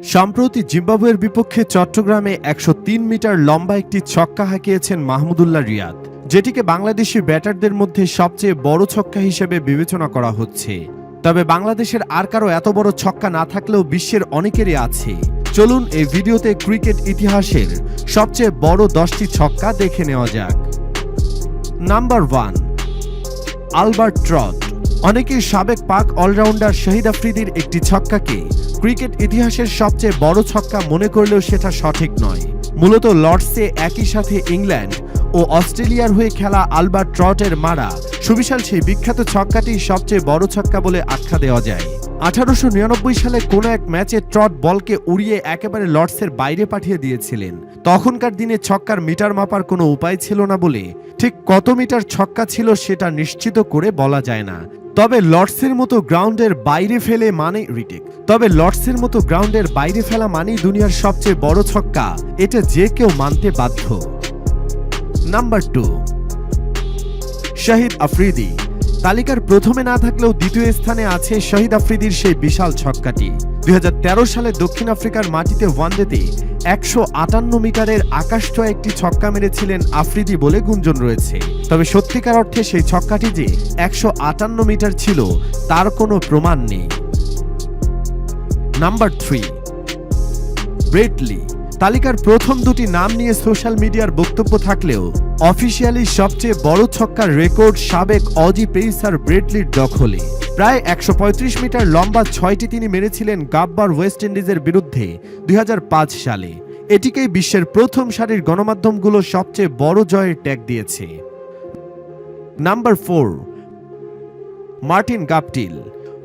সম্প্রতি জিম্বাবুয়ের বিপক্ষে চট্টগ্রামে একশো তিন মিটার লম্বা একটি ছক্কা হাঁকিয়েছেন মাহমুদুল্লাহ রিয়াদ, যেটিকে বাংলাদেশি ব্যাটারদের মধ্যে সবচেয়ে বড় ছক্কা হিসেবে বিবেচনা করা হচ্ছে। তবে বাংলাদেশের আর কারও এত বড় ছক্কা না থাকলেও বিশ্বের অনেকেরই আছে। চলুন এই ভিডিওতে ক্রিকেট ইতিহাসের সবচেয়ে বড় দশটি ছক্কা দেখে নেওয়া যাক। নাম্বার ওয়ান, আলবার্ট ট্রট অনেকেই সাবেক পাক অলরাউন্ডার শহীদ আফ্রিদির একটি ছক্কাকে ক্রিকেট ইতিহাসের সবচেয়ে বড় ছক্কা মনে করলেও সেটা সঠিক নয়। মূলত লর্ডসে একই সাথে ইংল্যান্ড ও অস্ট্রেলিয়ার হয়ে খেলা আলবার্ট ট্রটের মারা সুবিশাল সেই বিখ্যাত ছক্কাটি সবচেয়ে বড় ছক্কা বলে আখ্যা দেওয়া যায়। আঠারোশো নিরানব্বই সালে কোনো এক ম্যাচে ট্রট বলকে উড়িয়ে একেবারে লর্ডসের বাইরে পাঠিয়ে দিয়েছিলেন। তখনকার দিনে ছক্কার মিটার মাপার কোনো উপায় ছিল না বলে ঠিক কত মিটার ছক্কা ছিল সেটা নিশ্চিত করে বলা যায় না। তবে লর্ডসের মতো গ্রাউন্ডের বাইরে ফেলে মানে রিটেক। তবে লর্ডসের মতো গ্রাউন্ডের বাইরে ফেলা মানেই দুনিয়ার সবচেয়ে বড় ছক্কা। এটা যে কেউ মানতে বাধ্য। Number two. শহীদ আফ্রিদি। তালিকার প্রথমে না থাকলেও দ্বিতীয় স্থানে আছে শহীদ আফ্রিদির সেই বিশাল ছক্কাটি। দুই হাজার তেরো সালে দক্ষিণ আফ্রিকার মাটিতে ওয়ানডেতে একশো আটান্ন মিটারের আকাশছোঁয়া একটি ছক্কা মেরেছিলেন আফ্রিদি বলে গুঞ্জন রয়েছে। তবে সত্যিকার অর্থে সেই ছক্কাটি যে একশো আটান্ন মিটার ছিল, তার কোনো প্রমাণ নেই। নাম্বার থ্রি ব্রেটলি তালিকার প্রথম দুটি নাম নিয়ে সোশ্যাল মিডিয়ার বক্তব্য থাকলেও, অফিসিয়ালি সবচেয়ে বড় ছক্কার রেকর্ড সাবেক অজি পেইসার ব্রেটলির দখলে। প্রায় একশো পঁয়ত্রিশ মিটার লম্বা ছয়টি তিনি মেরেছিলেন গাব্বার ওয়েস্ট ইন্ডিজের বিরুদ্ধে দুই হাজার পাঁচ সালে। এটিকেই বিশ্বের প্রথম সারির গণমাধ্যমগুলো সবচেয়ে বড় জয়ের ট্যাগ দিয়েছে। Number four, Martin Guptill.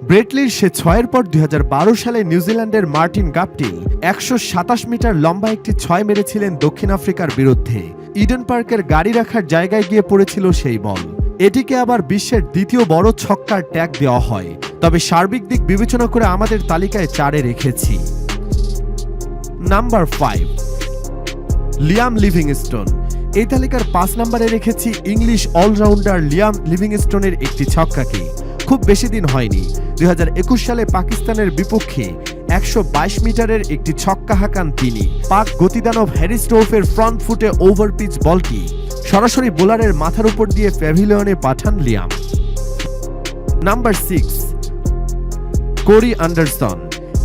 ব্রেটলির সে ছয়ের পর দু হাজার বারো সালে নিউজিল্যান্ডের মার্টিন গাপটিল একশো সাতাশ মিটার লম্বা একটি ছয় মেরেছিলেন দক্ষিণ আফ্রিকার বিরুদ্ধে। ইডেন পার্কের গাড়ি রাখার জায়গায় গিয়ে পড়েছিল সেই বল। এটিকে আবার বিশ্বের দ্বিতীয় বড় ছক্কার ট্যাগ দেওয়া হয়। তবে সার্বিক দিক বিবেচনা করে আমাদের তালিকায় চারে রেখেছি। Number five, Liam Livingstone. এই তালিকার পাঁচ নম্বরে রেখেছি ইংলিশ অলরাউন্ডার লিয়াম লিভিংস্টোনের একটি ছক্কাকে। খুব বেশি দিন হয়নি। দুই হাজার একুশ সালে পাকিস্তানের বিপক্ষে একশো বাইশ মিটারের একটি ছক্কা হাঁকান তিনি। পাক গতিদানব হ্যারি স্টোফের ফ্রন্ট ফুটে ওভার পিচ বলটি সরাসরি বোলারের মাথার উপর দিয়ে প্যাভিলিয়নে পাঠান Liam. Number six, Corey Anderson.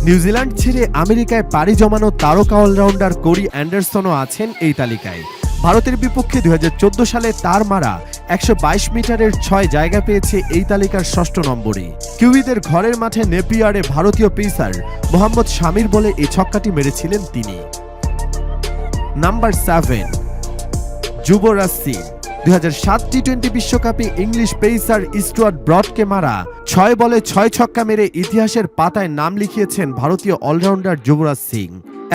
New Zealand ছেড়ে আমেরিকায় পাড়ি জমানো তারকা অলরাউন্ডার কোরি অ্যান্ডারসনও আছেন এই তালিকায়। ভারতের বিপক্ষে দু হাজার চোদ্দ সালে তার মারা একশো বাইশ মিটারের ছয় জায়গা পেয়েছে এই তালিকার ষষ্ঠ নম্বরে কিউইদের ঘরের মাঠে নেপিয়ারে ভারতীয় পেসার মোহাম্মদ শামির বলে এই ছক্কাটি মেরেছিলেন তিনি। Number seven Yuvraj Singh. দু হাজার সাত টি টোয়েন্টি বিশ্বকাপে ইংলিশ পেসার স্টুয়ার্ট ব্রডকে মারা ছয় বলে ছয় ছক্কা মেরে ইতিহাসের পাতায় নাম লিখিয়েছেন ভারতীয় অলরাউন্ডার যুবরাজ সিং।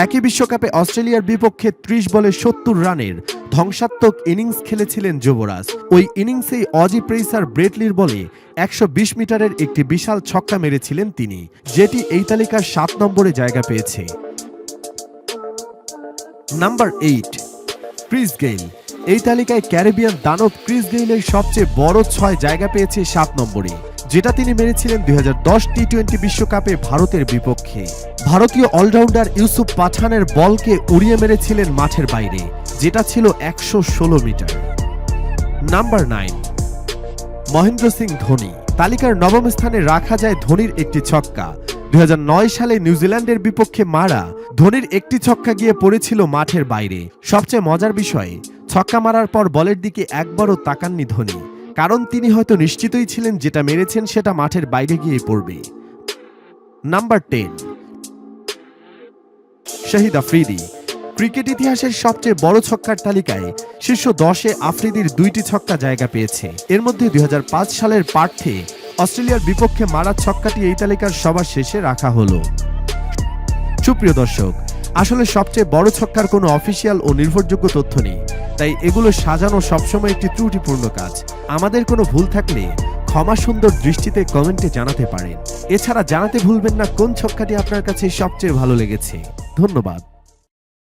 একই বিশ্বকাপে অস্ট্রেলিয়ার বিপক্ষে ত্রিশ বলে সত্তর রানের ধ্বংসাত্মক ইনিংস খেলেছিলেন যুবরাজ। ওই ইনিংসেই অজি প্রেসার ব্রেটলির বলে একশো বিশ মিটারের একটি বিশাল ছক্কা মেরেছিলেন তিনি, যেটি এই তালিকার সাত নম্বরে জায়গা পেয়েছে। Number eight, Chris Gayle. এই তালিকায় ক্যারিবিয়ান দানব ক্রিস গেইলের সবচেয়ে বড় ছয় জায়গা পেয়েছে সাত নম্বরে, যেটা তিনি মেরেছিলেন দুই টি টোয়েন্টি বিশ্বকাপে ভারতের বিপক্ষে। ভারতীয় অলরাউন্ডার ইউসুফ পাঠানের বলকে উড়িয়ে মেরেছিলেন মাঠের বাইরে, যেটা ছিল একশো metre. Number nine, Mahendra Singh Dhoni. তালিকার নবম স্থানে রাখা যায় ধোনির একটি ছক্কা। দুই হাজার নয় সালে নিউজিল্যান্ডের বিপক্ষে মারা ধোনির একটি ছক্কা গিয়ে পড়েছিল মাঠের বাইরে। সবচেয়ে মজার বিষয় ছক্কা মারার পর বলের দিকে একবারও তাকাননি ধোনি, কারণ তিনি হয়তো নিশ্চিতই ছিলেন যেটা মেরেছেন সেটা মাঠের বাইরে গিয়ে পড়বে। Number ten. Shahid Afridi, cricket ইতিহাসের সবচেয়ে বড় ছক্কার তালিকায় শীর্ষ দশে আফ্রিদির দুইটি ছক্কা জায়গা পেয়েছে। এর মধ্যে দুই হাজার পাঁচ সালের পার্থে অস্ট্রেলিয়ার বিপক্ষে মারা ছক্কাটি এই তালিকার সবার শেষে রাখা হলো। সুপ্রিয় দর্শক, আসলে সবচেয়ে বড় ছক্কার কোনো অফিসিয়াল ও নির্ভরযোগ্য তথ্য নেই। তাই এগুলো সাজানো সবসময় একটি ত্রুটিপূর্ণ কাজ। আমাদের কোনো ভুল থাকলে ক্ষমা সুন্দর দৃষ্টিতে কমেন্টে জানাতে পারেন। এছাড়া জানাতে ভুলবেন না কোন ছক্কাটি আপনার কাছে সবচেয়ে ভালো লেগেছে। ধন্যবাদ।